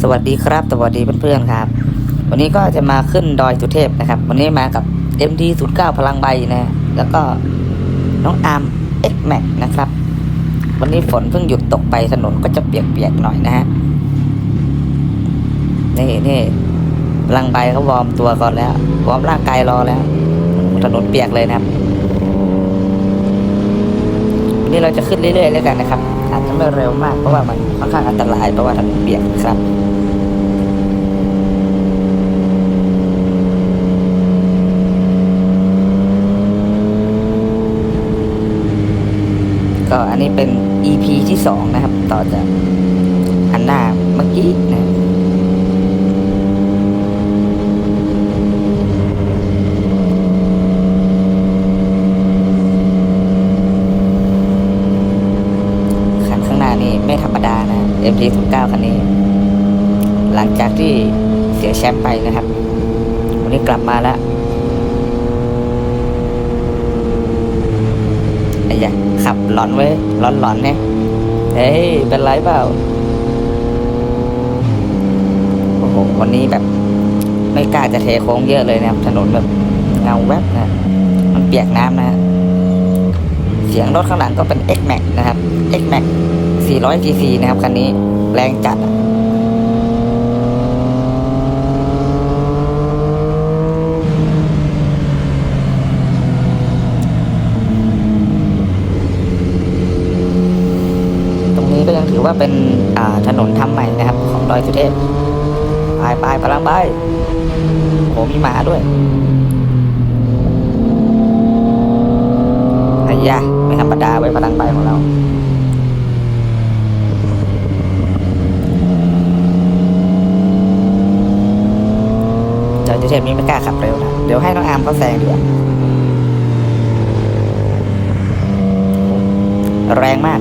สวัสดีครับสวัสดีเพื่อนๆครับ วันนี้ก็จะมาขึ้นดอยสุเทพนะครับ วันนี้มากับ MD 0 9 พลังใบนะแล้วก็น้องอาร์ม X Max นะครับ วันนี้ฝนเพิ่งหยุดตกไปถนนก็จะเปียกๆหน่อยนะฮะนี่นี่พลังใบเขาวอร์มตัวก่อนแล้ววอร์มร่างกายรอแล้ว ถนนเปียกเลยนะครับวันนี้เราจะขึ้นเรื่อยๆแล้วกันนะครับ อาจจะไม่เร็วมากเพราะว่ามันค่อนข้างอันตรายเพราะว่าถนนเปียกครับก็อันนี้เป็น EP ที่สองนะครับ ต่อจากอันหน้าเมื่อกี้นะ 2019คันนี้ หลังจากที่เสียแชมป์ไปนะครับ วันนี้กลับมาแล้วไอ้ยาขับหลอนไว้หลอนหลอนเนี่ยเฮ้ย เป็นไรเปล่า โอ้โห วันนี้แบบ ไม่กล้าจะเทโค้งเยอะเลยนะครับ ถนนแบบเงาแวบนะ มันเปียกน้ำนะ เสียงรถข้างหลังก็เป็น X Max นะครับ X Max 400cc นะครับคันนี้ แรงจัดตรงนี้ก็ยังถือว่าเป็นถนนทำใหม่นะครับ ของดอยสุเทพไปไปพลังใบโหมีหมาด้วยไอ้ยะไม่ธรรมดาไว้พลังใบของเรา อยสุเทพนี้ไม่กล้าขับเร็วนะเดี๋ยวให้น้องอาร์มเขาแซงดีกว่าแรงมาก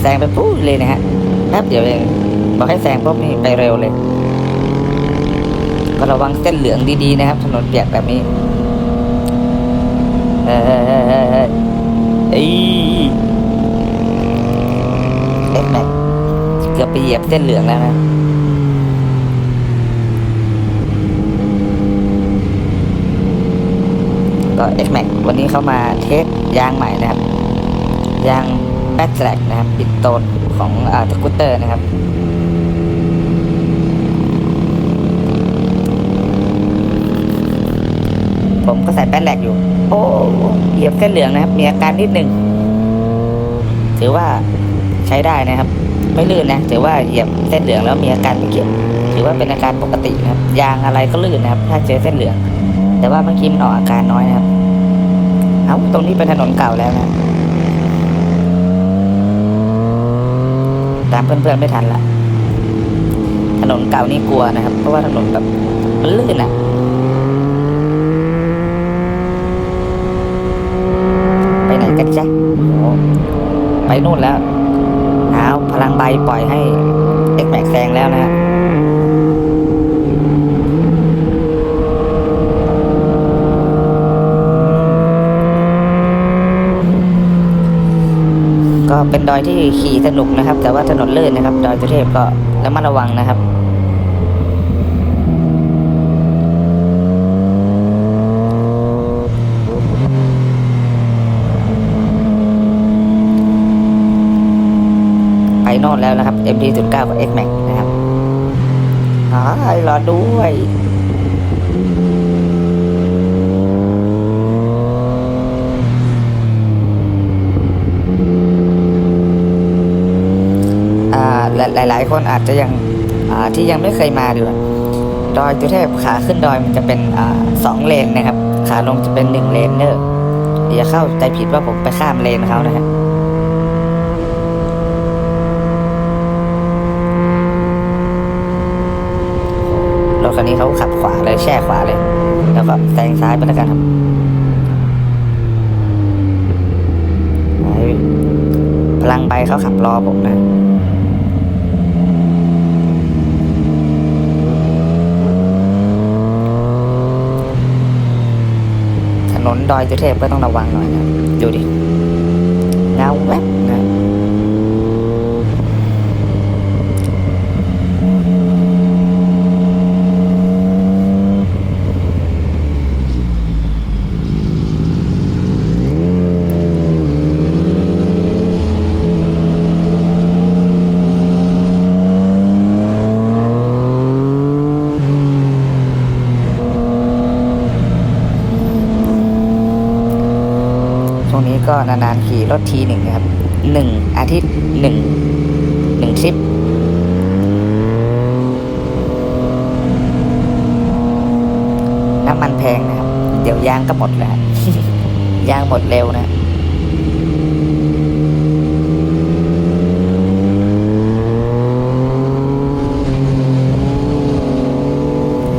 แซงไปปุ๊บเลยนะฮะแป๊บเดียวเองบอกให้แซงปุ๊บนี่ไปเร็วเลย ก็ระวังเส้นเหลืองดีๆนะครับ ถนนเปียกแบบนี้เฮ้ยเฮ้ยเฮ้ยเฮ้ยเฮ้ยเอ้ยเอ็กแม็กเกือบไปเหยียบเส้นเหลืองแล้วนะ ก็ X Max วันนี้เข้ามาเทสยางใหม่นะครับ ยางแบ็คแลกนะครับปิดโตนของอ่าสกูตเตอร์นะครับผมก็ใส่แป้นแหลกอยู่ โอ้เหยียบเส้นเหลืองนะครับ มีอาการนิดหนึ่ง ถือว่าใช้ได้นะครับ ไม่ลื่นนะ ถือว่าเหยียบเส้นเหลืองแล้วมีอาการไม่เกี่ยวถือว่าเป็นอาการปกตินะครับ ยางอะไรก็ลื่นนะครับ ถ้าเจอเส้นเหลือง แต่ว่าเมื่อกี้มันออกอาการน้อยนะครับ เอาตรงนี้เป็นถนนเก่าแล้วนะ ตามเพื่อนๆไม่ทันละถนนเก่านี่กลัวนะครับ เพราะว่าถนนแบบมันลื่นอะไปไหนกันจ๊ะโอ้ไปนู่นแล้วเอาพลังใบปล่อยให้เอ็กแม็กแซงแล้วนะฮะ ก็ เป็นดอยที่ขี่สนุกนะครับ แต่ว่าถนนลื่นนะครับ ดอยสุเทพก็ระมัดระวังนะครับไปน่นแล้วนะครับ MT.9 กับ X Max นะครับอ๋อรอด้วย หลายหลาย ๆ คนอาจจะยังที่ยังไม่เคยมาดูดอยจุเทพขาขึ้นดอยมันจะเป็นอสองเลนนะครับ ขาลงจะเป็นหนึ่งเลนเนอร์อย่าเข้าใจผิดว่าผมไปข้ามเลนเขานะฮะรถคันนี้เขาขับขวาเลยแช่ขวาเลย แล้วก็แซงซ้ายไปแล้วกันครับพลังใบเขาขับรอผมนะ นนดอยจุเทพก็ต้องระวังหน่อยนะดูดิเงาแวบนะ อ นานๆขี่รถทีหนึ่งครับหนึ่งอาทิตย์หนึ่งหนึ่งทริปน้ำมันแพงนะครับ เดี๋ยวยางก็หมดแล้ว ยางหมดเร็วนะ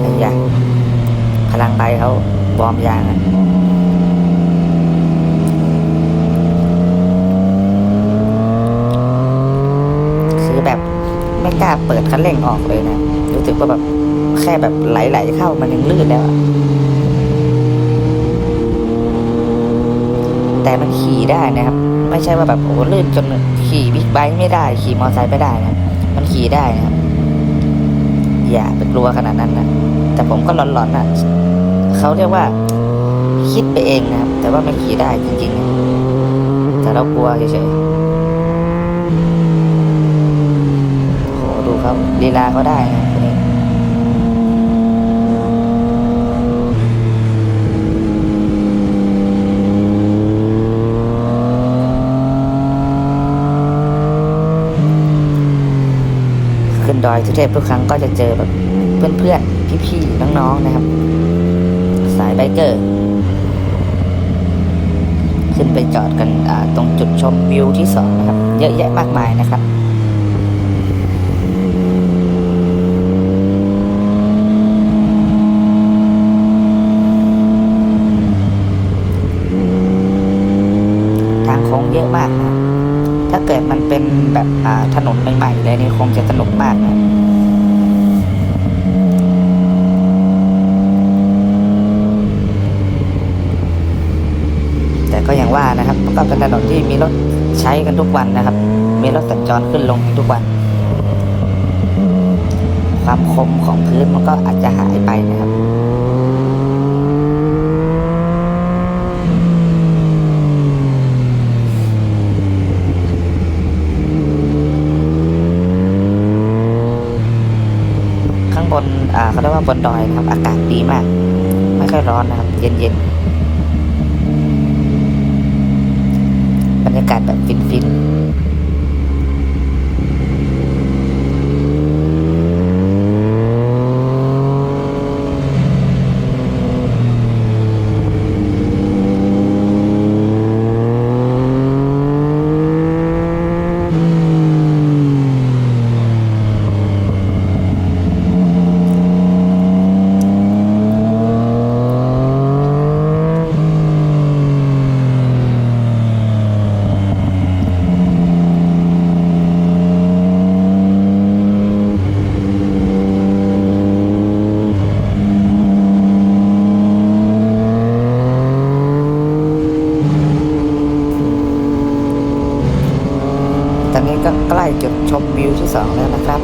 ไอ้ยางพลังใบเขาวอร์มยางอะคือแบบ ไม่กล้าเปิดคันเร่งออกเลยนะ รู้สึกว่าแบบแค่แบบไหลๆเข้ามันยังลื่นแล้ว แต่มันขี่ได้นะครับ ไม่ใช่ว่าแบบโอ้ลื่นจนขี่บิ๊กไบค์ไม่ได้ ขี่มอเตอร์ไซค์ไม่ได้นะ มันขี่ได้นะครับ อย่าไปกลัวขนาดนั้นนะ แต่ผมก็หลอนๆนะเขาเรียกว่า คิดไปเองนะครับ แต่ว่าไม่ขี่ได้จริงๆนะแต่เรากลัวเฉยๆโอ้โห ดูครับลีลาเขาได้นะคนนี้ขึ้นดอยสุเทพทุกครั้งก็จะเจอแบบเพื่อนๆ พี่ๆ น้องๆ นะครับ สายไบเกอร์ ขึ้นไปจอดกันตรงจุดชมวิวที่สองนะครับ เยอะแยะมากมายนะครับ ทางโค้งเยอะมากนะ ถ้า เกิดมันเป็นแบบถนนใหม่ๆเลยนี่คงจะสนุกมากนะแต่ก็อย่างว่านะครับก็เป็นถนนที่มีรถใช้กันทุกวันนะครับ มีรถสัญจรขึ้นลงทุกวัน ความคมของพื้นมันก็อาจจะหายไปนะครับ บนอ่าเขาเรียกว่าบนดอยนะครับ อากาศดีมาก ไม่ค่อยร้อนนะครับ เย็นๆบรรยากาศแบบฟินๆ ล้จุดชมวิวที่สองแล้วนะครับ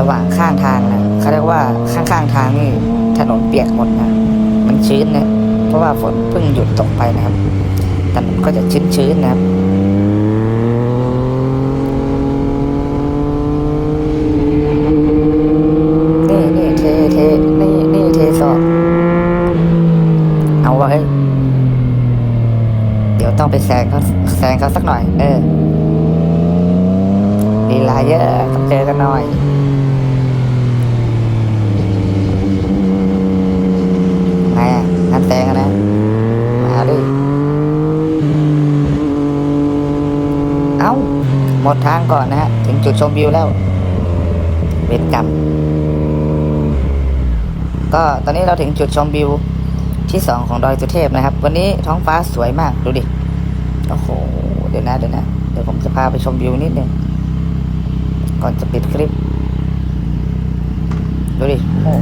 ระหว่างข้างทางนะ เขาเรียกว่าข้างๆทางนี่ถนนเปียกหมดนะมันชื้นนะเพราะว่าฝนเพิ่งหยุดตกไปนะครับถนนก็จะชื้นๆนะครับนี่นี่เทเทนี่นี่เทสอบเอาไว้เดี๋ยวต้องไปแซงเขาแซงเขาสักหน่อย เออลีลาเยอะต้องเจอกันหน่อย ไงอะงาน แตงอะนะ มาดิเอาหมดทางก่อนนะฮะ ถึงจุดชมวิวแล้ว เวรกรรม ก็ตอนนี้เราถึงจุดชมวิวที่สองของดอยสุเทพนะครับ วันนี้ท้องฟ้าสวยมากดูดิ โอ้โห เดี๋ยวนะเดี๋ยวนะ เดี๋ยวผมจะพาไปชมวิวนิดนึง ก่อนจะปิดคลิป ดูดิ โอ้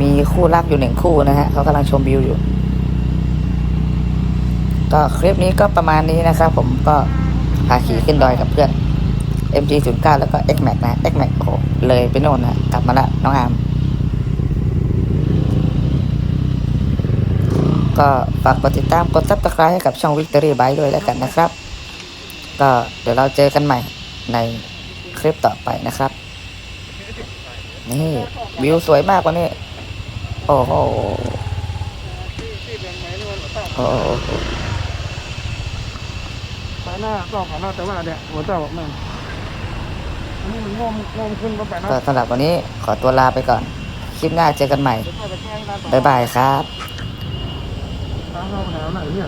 มีคู่รักอยู่หนึ่งคู่นะฮะเขากำลังชมวิวอยู่ ก็คลิปนี้ก็ประมาณนี้นะครับ ผมก็พาขี่ขึ้นดอยกับเพื่อน MG09 แล้วก็ X-Max นะ X-Max โอ้เลยไปโน่นนะกลับมาละน้องอาม ก็ฝากกดติดตามกด subscribe ให้กับช่อง Victory Bike ด้วยแล้วกันนะครับ ก็เดี๋ยวเราเจอกันใหม่ในคลิปต่อไปนะครับ นี่ วิวสวยมากกว่านี้ โอ้โหโอ้โหไปหน้าก็ขอหน้าแต่ว่าเนี่ยหัวเจ้าแม่งอันนี้มันงอมงมขึ้นมาแปะหน้าก็สำหรับวันนี้ขอตัวลาไปก่อน คลิปหน้าเจอกันใหม่ บ๊ายบายครับ ตาเข้าไปหาหนเนี่ย